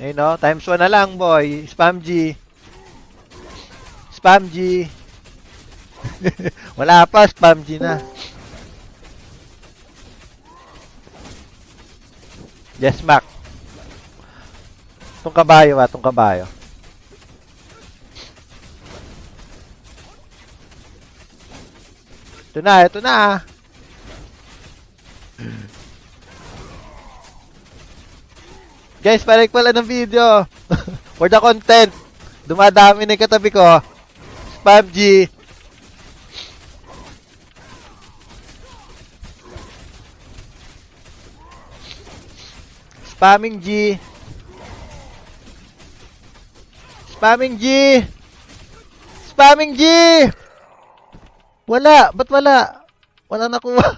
Ayun no, times 1 na lang boy. Spam G. Spam G. Wala pa, spam G na. Yes, Mac. Itong kabayo ba? Itong kabayo. Ito na, ito na. Guys, palike pala ng video. For the content. Dumadami na yung katabi ko. Spam G. Spamming G. Spamming G. Spamming G. Wala. Ba't wala? Wala nakuha.